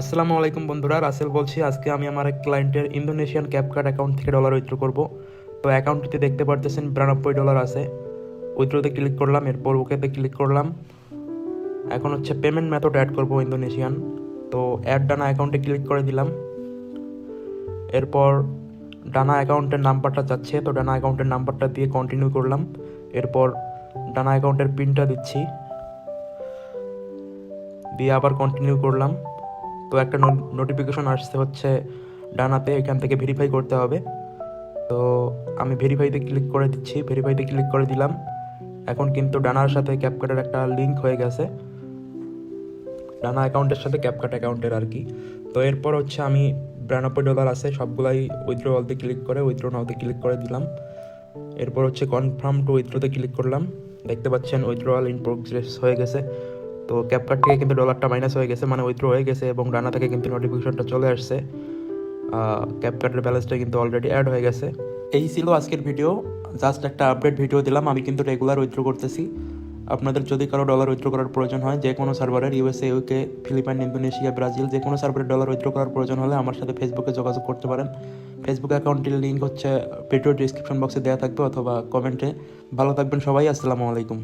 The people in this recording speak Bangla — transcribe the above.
আসসালামু আলাইকুম বন্ধুরা, রাসেল বলছি, আজকে আমি আমার এক ক্লায়েন্টের ইন্দোনেশিয়ান ক্যাপকার্ড অ্যাকাউন্ট থেকে ডলার উইথড্র করব। তো অ্যাকাউন্টটিতে দেখতে পারতেছেন বিরানব্বই ডলার আছে। উইথড্রোতে ক্লিক করলাম, এরপর ওকেতে ক্লিক করলাম। এখন হচ্ছে পেমেন্ট মেথড অ্যাড করব ইন্দোনেশিয়ান তো অ্যাড ডানা অ্যাকাউন্টে ক্লিক করে দিলাম। এরপর ডানা অ্যাকাউন্টের নাম্বারটা চাচ্ছে তো ডানা অ্যাকাউন্টের নাম্বারটা দিয়ে কন্টিনিউ করলাম। এরপর ডানা অ্যাকাউন্টের পিনটা দিচ্ছি। দিয়ে আবার কন্টিনিউ করলাম। তো একটা নোটিফিকেশন আসছে হচ্ছে ডানাতে, এখান থেকে ভেরিফাই করতে হবে। তো আমি ভেরিফাইতে ক্লিক করে দিচ্ছি ভেরিফাইতে ক্লিক করে দিলাম। এখন কিন্তু ডানার সাথে ক্যাপকাটের একটা লিঙ্ক হয়ে গেছে। ডানা অ্যাকাউন্টের সাথে ক্যাপকাট অ্যাকাউন্টের আর কি। তো এরপর হচ্ছে আমি বিরানব্বই ডলার আছে, সবগুলাই উইথড্র অলতে ক্লিক করে উইথড্র নাওতে ক্লিক করে দিলাম। এরপর হচ্ছে কনফার্ম টু উইথড্রোতে ক্লিক করলাম। দেখতে পাচ্ছেন উইথড্রয়াল ইন প্রোগ্রেস হয়ে গেছে। তো ক্যাপকাট থেকে কিন্তু ডলারটা মাইনাস হয়ে গেছে মানে উইথড্র হয়ে গেছে এবং ডানা থেকে কিন্তু নোটিফিকেশনটা চলে আসছে। ক্যাপকাটের ব্যালেন্সটা কিন্তু অলরেডি অ্যাড হয়ে গেছে। এই ছিল আজকের ভিডিও জাস্ট একটা আপডেট ভিডিও দিলাম। আমি কিন্তু রেগুলার উইথড্র করতেছি। আপনাদের যদি কারও ডলার উইথড্র করার প্রয়োজন হয়, যে কোনো সার্ভারের USA UK Philippine Indonesia Brazil যে কোনো সার্ভারের ডলার উইথড্র করার প্রয়োজন হলে আমার সাথে ফেসবুকে যোগাযোগ করতে পারেন। ফেসবুক অ্যাকাউন্টের লিঙ্ক হচ্ছে ভিডিও ডিসক্রিপশন বক্সে দেওয়া থাকবে অথবা কমেন্টে ভালো থাকবেন সবাই। আসসালামু আলাইকুম।